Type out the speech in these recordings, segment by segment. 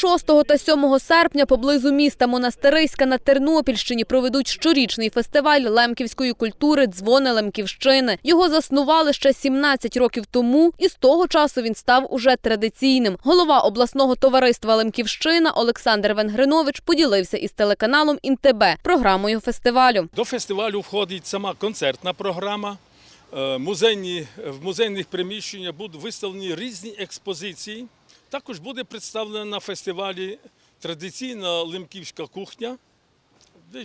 6 та 7 серпня поблизу міста Монастириська на Тернопільщині проведуть щорічний фестиваль лемківської культури «Дзвони Лемківщини». Його заснували ще 17 років тому, і з того часу він став уже традиційним. Голова обласного товариства Лемківщина Олександр Венгринович поділився із телеканалом «Інтеб» програмою фестивалю. До фестивалю входить сама концертна програма. Е, Музейні, в музейних приміщеннях будуть виставлені різні експозиції. Також буде представлена на фестивалі традиційна лимківська кухня,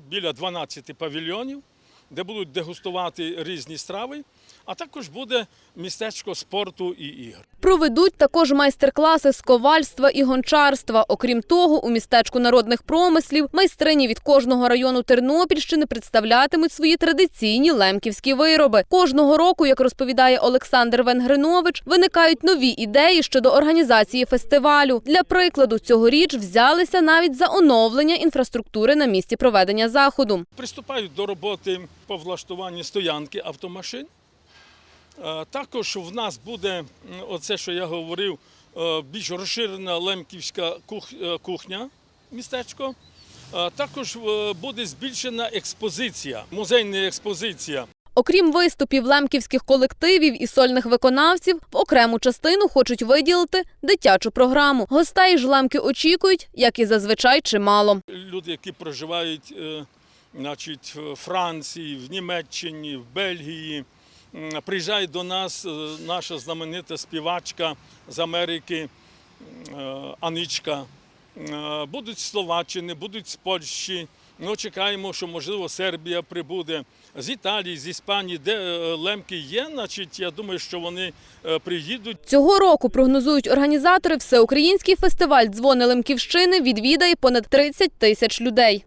біля 12 павільйонів, де будуть дегустувати різні страви, а також буде містечко спорту і ігор. Проведуть також майстер-класи з ковальства і гончарства. Окрім того, у містечку народних промислів майстрині від кожного району Тернопільщини представлятимуть свої традиційні лемківські вироби. Кожного року, як розповідає Олександр Венгринович, виникають нові ідеї щодо організації фестивалю. Для прикладу, цьогоріч взялися навіть за оновлення інфраструктури на місці проведення заходу. Приступають до роботи по влаштуванню стоянки автомашин. Е, Також в нас буде оце, що я говорив, е, більш розширена лемківська е, кухня, містечко. Також буде збільшена експозиція, музейна експозиція. Окрім виступів лемківських колективів і сольних виконавців, в окрему частину хочуть виділити дитячу програму. Гостей ж лемки очікують, як і зазвичай, чимало. Люди, які проживають значить, в Франції, в Німеччині, в Бельгії, приїжджає до нас е, наша знаменита співачка з Америки е, Аничка. Е, Будуть з Словаччини, будуть з Польщі. Ну, чекаємо, що можливо Сербія прибуде з Італії, з Іспанії, де лемки є. Значить, я думаю, що вони приїдуть. Цього року прогнозують організатори всеукраїнський фестиваль «Дзвони Лемківщини» відвідає понад 30 тисяч людей.